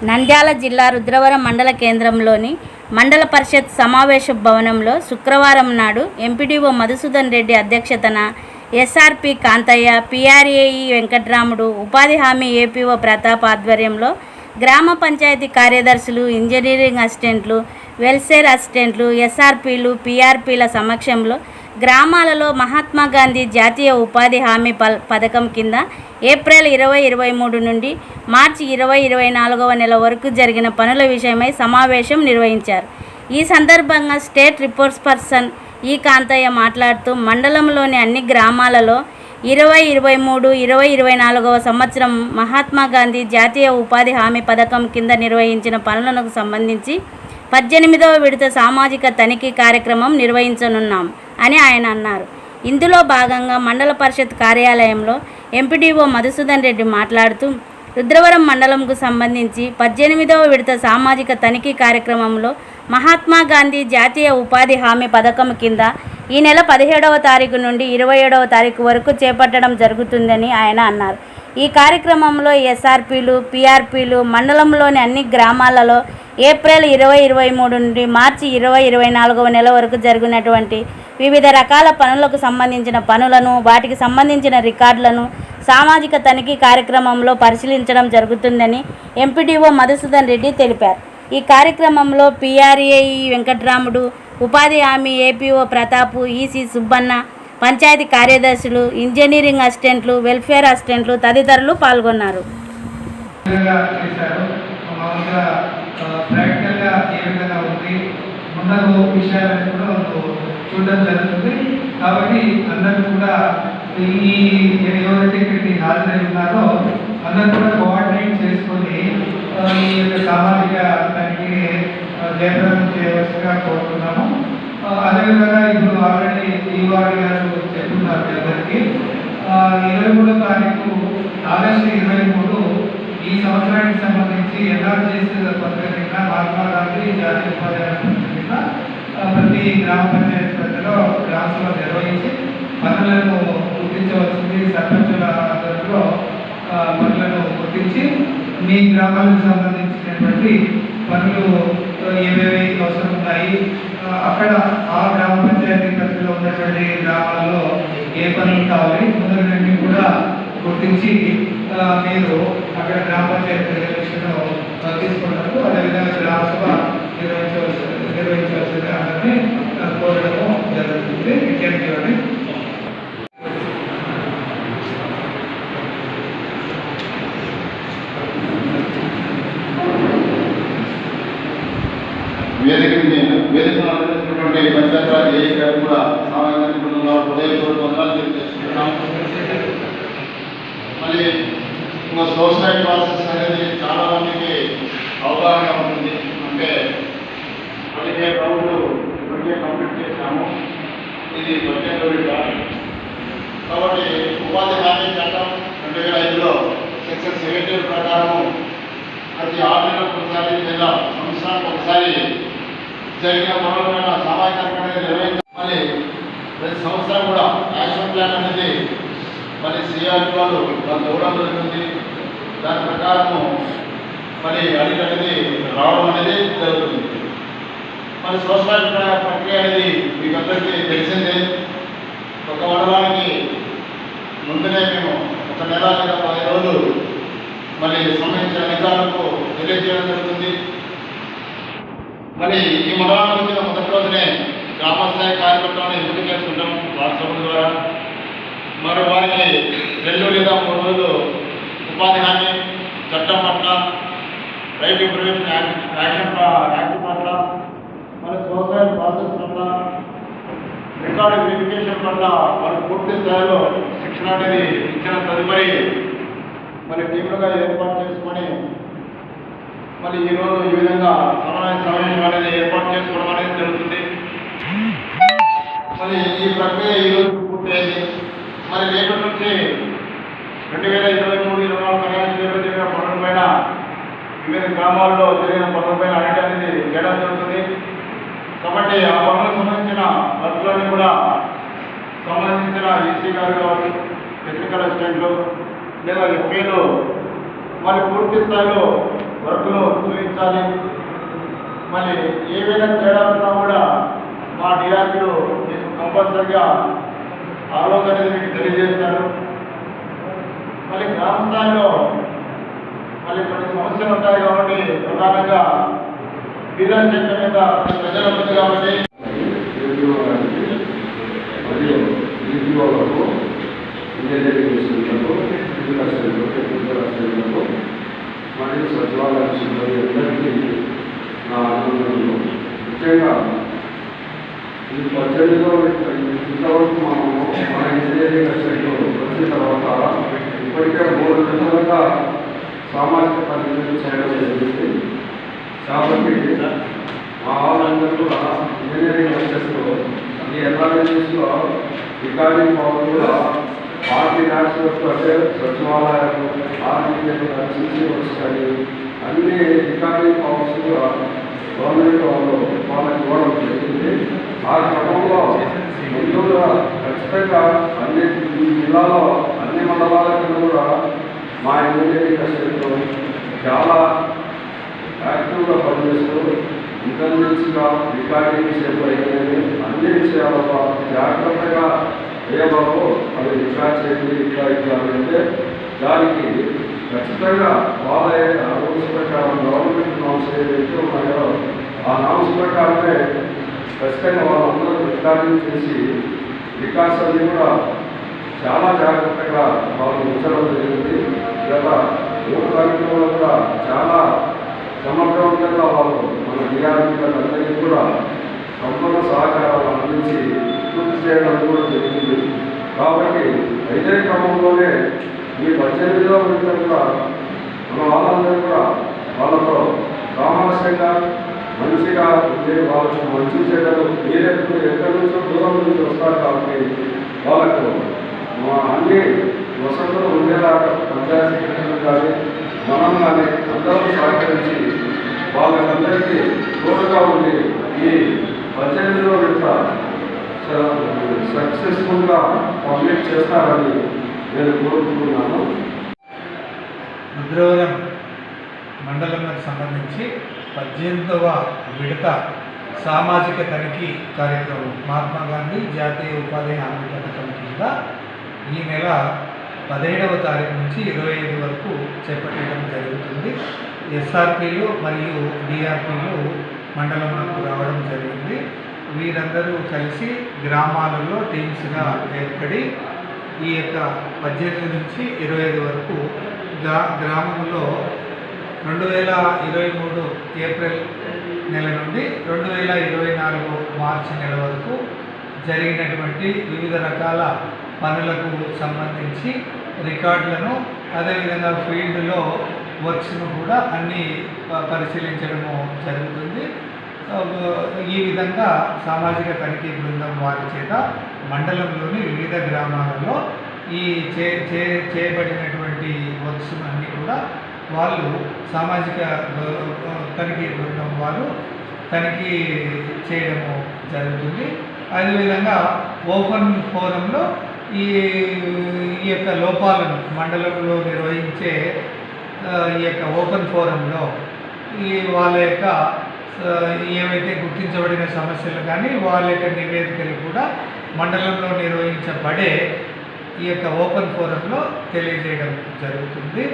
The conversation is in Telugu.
నంద్యాల జిల్లా రుద్రవరం మండల కేంద్రంలోని మండల పరిషత్ సమావేశ భవనంలో శుక్రవారం నాడు ఎంపీడీఓ మధుసూదన్ రెడ్డి అధ్యక్షతన ఎస్ఆర్పి కాంతయ్య పిఆర్ఏఈ వెంకట్రాముడు ఉపాధి హామీ ఏపీఓ ప్రతాప్ ఆధ్వర్యంలో గ్రామ పంచాయతీ కార్యదర్శులు ఇంజనీరింగ్ అసిస్టెంట్లు వెల్ఫేర్ అసిస్టెంట్లు ఎస్ఆర్పీలు పిఆర్పీల సమక్షంలో గ్రామాలలో మహాత్మా గాంధీ జాతీయ ఉపాధి హామీ పల్ పథకం కింద ఏప్రిల్ ఇరవై ఇరవై మూడు నుండి మార్చి ఇరవై ఇరవై నాలుగవ నెల వరకు జరిగిన పనుల విషయమై సమావేశం నిర్వహించారు. ఈ సందర్భంగా స్టేట్ రిపోర్ట్స్ పర్సన్ ఈ కాంతయ్య మాట్లాడుతూ మండలంలోని అన్ని గ్రామాలలో ఇరవై ఇరవై మూడు ఇరవై ఇరవై నాలుగవ సంవత్సరం మహాత్మా గాంధీ జాతీయ ఉపాధి హామీ పథకం కింద నిర్వహించిన పనులకు సంబంధించి పద్దెనిమిదవ విడత సామాజిక తనిఖీ కార్యక్రమం నిర్వహించనున్నాం. అని ఆయన అన్నారు. ఇందులో భాగంగా మండల పరిషత్ కార్యాలయంలో ఎంపీడీఓ మధుసూదన్ రెడ్డి మాట్లాడుతూ రుద్రవరం మండలంకు సంబంధించి పద్దెనిమిదవ విడత సామాజిక తనిఖీ కార్యక్రమంలో మహాత్మా గాంధీ జాతీయ ఉపాధి హామీ పథకం కింద ఈ నెల పదిహేడవ తారీఖు నుండి ఇరవై ఏడవ తారీఖు వరకు చేపట్టడం జరుగుతుందని ఆయన అన్నారు. ఈ కార్యక్రమంలో ఎస్ఆర్పీలు పీఆర్పీలు మండలంలోని అన్ని గ్రామాలలో ఏప్రిల్ ఇరవై ఇరవై మూడు నుండి మార్చి ఇరవై ఇరవై నాలుగవ నెల వరకు జరిగినటువంటి వివిధ రకాల పనులకు సంబంధించిన పనులను వాటికి సంబంధించిన రికార్డులను సామాజిక తనిఖీ కార్యక్రమంలో పరిశీలించడం జరుగుతుందని ఎంపీడీఓ మధుసూదన్ రెడ్డి తెలిపారు. ఈ కార్యక్రమంలో పిఆర్ఏఈ వెంకట్రాముడు ఉపాధి హామీ ఏపీఓ ప్రతాపు ఈసీ సుబ్బన్న పంచాయతీ కార్యదర్శులు ఇంజనీరింగ్ అసిస్టెంట్లు వెల్ఫేర్ అసిస్టెంట్లు తదితరులు పాల్గొన్నారు. ప్రాక్టికల్గా ఏ విధంగా ఉంది ముందరు విషయాలను కూడా చూడడం జరుగుతుంది. కాబట్టి అందరూ కూడా ఈ ఎవరైతే ఇక్కడికి హాజరై ఉన్నారో అందరూ కూడా కోఆర్డినేట్ చేసుకొని ఈ యొక్క సామాజిక తనిఖీని ఆ, జయప్రదం చేయవలసిగా కోరుతున్నాము. అదేవిధంగా ఇప్పుడు ఆల్రెడీ ఈ వారి గారు చెప్తున్నారు అందరికీ. ఇరవై మూడో తారీఖు ఆగస్టు ఇరవై మూడు ఈ సంవత్సరానికి సంబంధించి ఎన్ఆర్జీస్ పథకం కింద మహాత్మా గాంధీ జాతీయ ఉపాధి ప్రతి గ్రామ పంచాయతీ పరిధిలో గ్రామ నిర్వహించి పనులను గుర్తించవలసింది సర్పంచుల అందరిలో పనులను గుర్తించి మీ గ్రామాలకు సంబంధించినటువంటి పనులు ఏమేమి ఏవేవి అవసరం ఉన్నాయి అక్కడ ఆ గ్రామ పంచాయతీ పరిధిలో ఉన్నటువంటి గ్రామాల్లో ఏ పనులు కావాలి మొదలన్నీ కూడా గుర్తించి మీరు అక్కడ గ్రామ పంచాయతీ రిజర్వేషన్ తీసుకున్నారు అదేవిధంగా గ్రామ సభ నిర్వహించవలసి నిర్వహించవలసిందిగా అందరినీ కోరడము జరుగుతుంది. విద్యార్థులని అని వేదికని అందిస్తున్నటువంటి ఏ గారు కూడా సామాజిక నిపుణులుగా హృదయపూర్వక వందనాలు తెలియజేస్తున్నాం సోషల్ ప్రాసెస్ అనేది చాలా మందికి అవగాహన ఉంటుంది అంటే పదిహే రౌండ్లు ఇప్పటికే కంప్లీట్ చేశాము ఇది కాబట్టి ఉపాధి హామీ చట్టం రెండు వేల ఐదులో సెక్షన్ సెవెంటీన్ ప్రకారం ప్రతి ఆరు నెలలకు ఒకసారి లేదా సంవత్సరానికి ఒకసారి జరిగిన పనులపైన సామాజిక అనేది నిర్వహించాలి ప్రతి సంవత్సరం కూడా యాక్షన్ ప్లాన్ అనేది మరి సిఆర్ వాళ్ళు వాళ్ళు ఇవ్వడం జరుగుతుంది దాని ప్రకారము మరి అడిగి అనేది రావడం అనేది జరుగుతుంది. మరి సోషల్ ప్రక్రియ అనేది మీకు అందరికీ తెలిసిందే. ఒక మండలానికి ముందునే మేము ఒక నెల లేదా పది రోజులు మరి సంబంధించిన అధికారులకు తెలియజేయడం జరుగుతుంది. మరి ఈ మండలానికి వచ్చిన మొదటి రోజునే గ్రామస్థాయి కార్యకర్తలను ఎంపిక చేసుకుంటాం వాట్సాప్ ద్వారా. మరి వారికి రెండు లేదా మూడు రోజులు ఉపాధి హామీ చట్టం పట్ల రైతు ఇంప్రూవ్మెంట్ యాక్ట్ యాక్షన్ పట్ల మరి సోషల్ ప్రాసెస్ పట్ల రికార్డ్ వెరిఫికేషన్ పట్ల వారికి పూర్తి స్థాయిలో శిక్షణ అనేది ఇచ్చిన తదుపరి మరి టీములుగా ఏర్పాటు చేసుకొని మరి ఈరోజు ఈ విధంగా సమన్వయ సమావేశం అనేది ఏర్పాటు చేసుకోవడం అనేది జరుగుతుంది. మరి ఈ ప్రక్రియ ఈరోజు పూర్తయింది. మరి రేపటి నుంచి రెండు వేల ఇరవై మూడు ఇరవై నాలుగు ఫైనాన్స్ జరిగిన పనుల పైన వివిధ గ్రామాల్లో జరిగిన పనుల పైన అనేది చేయడం జరుగుతుంది. కాబట్టి ఆ పనులకు సంబంధించిన వర్క్లన్నీ కూడా సంబంధించిన ఈసీ గారు కావచ్చు టెక్నికల్ అసిస్టెంట్లు లేదా ఎంపీలు మరి పూర్తి స్థాయిలో వర్క్లో చూపించాలి మళ్ళీ ఏవైనా విధంగా ఉన్నా కూడా మా డిఆర్పీలు మీకు కంపల్సరిగా ఆలోచన అనేది మీకు తెలియజేస్తారు. మళ్ళీ గ్రామ స్థాయిలో మళ్ళీ కొన్ని సమస్యలు ఉంటాయి కాబట్టి ప్రధానంగా బీరాజ్ చెట్ల మీద ఉంది కాబట్టి మరియు ఇంజనీరింగ్ టెక్నికల్ మరియు సచివాలయ సిబ్బంది అందరికీ నా ముఖ్యంగా ఈ పద్దెనిమిదిలో ఇంతవరకు మనము మన ఇంజనీరింగ్ అసిస్టెంట్ వచ్చిన తర్వాత ఇప్పటికే మూడు విధాలుగా సామాజిక పద్ధతులు చేయడం జరిగింది. కాబట్టి మా వాళ్ళందరూ కూడా ఇంజనీరింగ్ వచ్చేస్తూ ఈ ఎన్ఆర్ఎస్లో రికార్డింగ్ పవర్ కూడా పార్టీ న్యాషనల్ అంటే సచివాలయాలు ఆర్మీలు సిసి వస్తాయి. అన్ని రికార్డింగ్ పవర్స్ కూడా గవర్నమెంట్ వాళ్ళు వాళ్ళకి ఇవ్వడం జరిగింది. ఆ క్రమంలో ముందుగా ఖచ్చితంగా అన్ని ఈ జిల్లాలో అన్ని మండలాలకు కూడా మా ఇంజనీరింగ్ అసిస్టెంట్లు చాలా యాక్టివ్గా పనిచేస్తూ ఇంటెలిజెన్స్గా రికార్డింగ్ విషయంలో అన్ని విషయాలలో జాగ్రత్తగా ఏమో అది రికార్డ్ చేయండి ఇట్లా ఇట్లా అంటే దానికి ఖచ్చితంగా వాళ్ళ ఆ రూల్స్ ప్రకారం గవర్నమెంట్ నామ్స్ ఏదైతే ఉన్నాయో ఆ నామ్స్ ప్రకారమే ఖచ్చితంగా వాళ్ళందరూ రికార్డింగ్ చేసి రికార్డ్స్ అన్ని కూడా చాలా జాగ్రత్తగా వాళ్ళు ఉంచడం జరిగింది. గత మూడు కార్యక్రమాలు కూడా చాలా సమగ్రవంతంగా వాళ్ళు మన డిఆర్పీలందరికీ కూడా సంపూర్ణ సహకారాలు అందించి పూర్తి చేయడం కూడా జరిగింది. కాబట్టి ఇదే క్రమంలోనే ఈ పద్దెనిమిదిలో విడత కూడా మన వాళ్ళందరూ కూడా వాళ్ళతో సామరస్యంగా మంచిగా ఉండే వాళ్ళకు మంచి చెడ్డలు మీరెప్పుడు ఎక్కడి నుంచో దూరం నుంచి వస్తారు కాబట్టి వాళ్ళకు మా అన్ని వసతులు ఉండేలాగా పంచాయతీ కానీ మనం కానీ అందరం సహకరించి వాళ్ళకందరికీ తోడుగా ఉండి ఈ పద్దెనిమిదిలో విడత సక్సెస్ఫుల్గా కంప్లీట్ చేస్తారని నేను కోరుకుంటున్నాను. రుద్రవరం మండలంకి సంబంధించి పద్దెనిమిదవ విడత సామాజిక తనిఖీ కార్యక్రమం. మహాత్మా గాంధీ జాతీయ ఉపాధి హామీ పథకం కింద ఈ నెల పదిహేడవ తారీఖు నుంచి ఇరవై ఐదు వరకు చేపట్టడం జరుగుతుంది. ఎస్ఆర్పీలు మరియు డిఆర్పీలు మండలంలోకి రావడం జరిగింది. వీరందరూ కలిసి గ్రామాలలో టీమ్స్గా ఏర్పడి ఈ యొక్క పద్దెనిమిది నుంచి ఇరవై ఐదు వరకు గ్రా గ్రామంలో రెండు వేల ఇరవై మూడు ఏప్రిల్ నెల నుండి రెండు వేల ఇరవై నాలుగు మార్చి నెల వరకు జరిగినటువంటి వివిధ రకాల పనులకు సంబంధించి రికార్డులను అదేవిధంగా ఫీల్డ్లో వర్క్స్ను కూడా అన్నీ పరిశీలించడము జరుగుతుంది. ఈ విధంగా సామాజిక తనిఖీ బృందం వారి చేత మండలంలోని వివిధ గ్రామాలలో ఈ చే చే చేయబడినటువంటి వర్క్స్ అన్నీ కూడా వాళ్ళు సామాజిక తనిఖీ బృందం వారు తనిఖీ చేయడము జరుగుతుంది. అదేవిధంగా ఓపెన్ ఫోరంలో ఈ ఈ యొక్క లోపాలను మండలంలో నిర్వహించే ఈ యొక్క ఓపెన్ ఫోరంలో ఈ వాళ్ళ యొక్క ఏవైతే గుర్తించబడిన సమస్యలు కానీ వాళ్ళ యొక్క నివేదికలు కూడా మండలంలో నిర్వహించబడే ఈ యొక్క ఓపెన్ ఫోరంలో తెలియజేయడం జరుగుతుంది.